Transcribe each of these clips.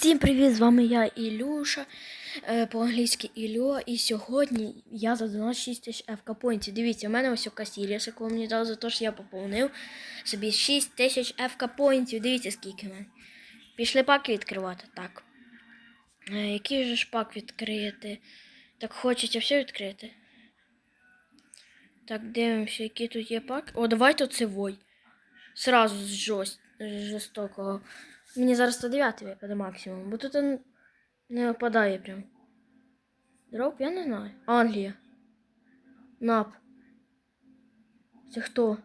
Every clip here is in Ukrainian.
Всім привіт! З вами я Ілюша, е, по-англійськи Ільо. І сьогодні я за 96 тисяч ФК поінтів. Дивіться, у мене ось Касіріс, яку мені дали за те, що я поповнив собі 6 тисяч ФК поінтів. Дивіться, скільки в мене. Пішли паки відкривати. Так. Е, Який же ж пак відкрити? Так хочеться все відкрити. Так, дивимося, які тут є паки. О, давайте оцевой. Сразу з жорст... жорстокого. Мені зараз 109 випаде максимум, бо тут не випадає прям. Дроп, я не знаю. Англія. Нап. Це хто?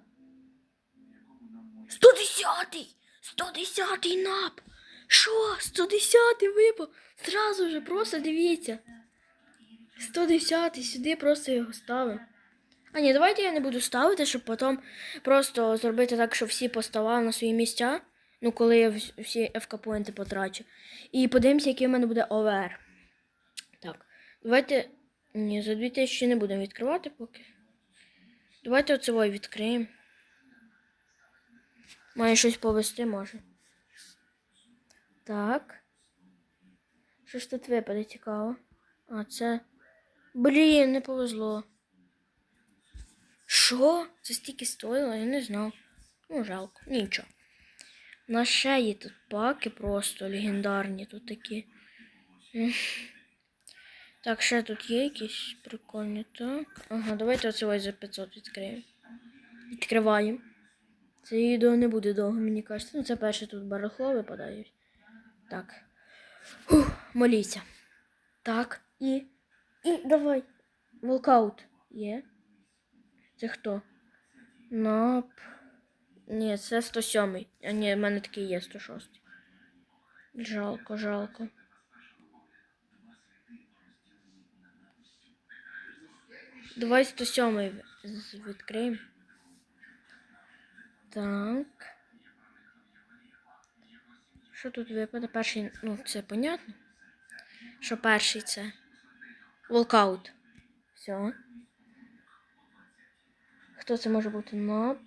110-й! 110-й нап! Що? 110-й випав? Зразу же, просто дивіться. 110-й, сюди просто його ставимо. А ні, давайте я не буду ставити, щоб потім просто зробити так, щоб всі поставали на свої місця. Ну, коли я всі ФК поінти потрачу. І подивимося, який в мене буде ОВР. Так, давайте. Ні, за 2000 не будемо відкривати поки. Давайте оцевой відкриємо. Має щось повести може. Так. Що ж тут випаде цікаво? А, це. Блін, не повезло. Що? Це стільки стоїло? Я не знав. Ну, жалко, нічого. На є тут паки просто легендарні тут такі. Так, ще тут є якісь прикольні. Так. Ага, давайте оце ось за 500 відкриємо. Відкриваємо. Це відео не буде довго, мені кажеться. Ну, це перше тут барахло випадає. Так. Фух, моліться. Так, і. І давай. Волкаут є. Це хто? Нап. Ні, це 107. А ні, в мене такий є 106. Жалко, жалко. Давай 107 відкриємо. Так. Що тут випаде? Перший, ну, це понятно. Що перший це? Волкаут. Все. Хто це може бути? Нап.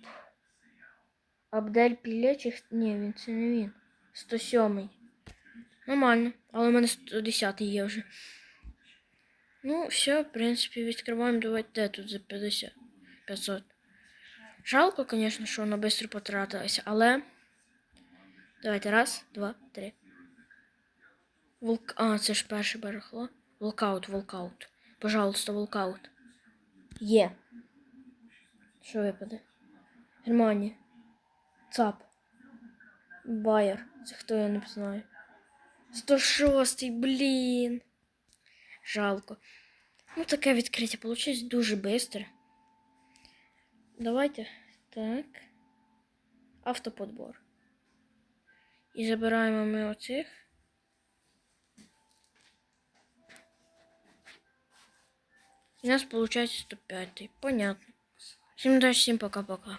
Абдель Піле чи... Ні, він це не він. 107. Нормально. Але в мене 110 є вже. Ну, все, в принципі, відкриваємо. Давайте тут за 50. 500. Жалко, звісно, що вона швидко потратилася, але. Давайте раз, два, три. Волк... А, це ж перше барахло. Волкаут, волкаут. Пожалуйста, волкаут. Є. Що випаде? Германія. ЦАП. Байер. Це хто я не знаю. 106, блін. Жалко. Ну, таке відкриття вийшло дуже швидко. Давайте. Так. Автоподбор. І забираємо ми оцих. І у нас виходить 105. Понятно. Всім удачі, всім пока-пока.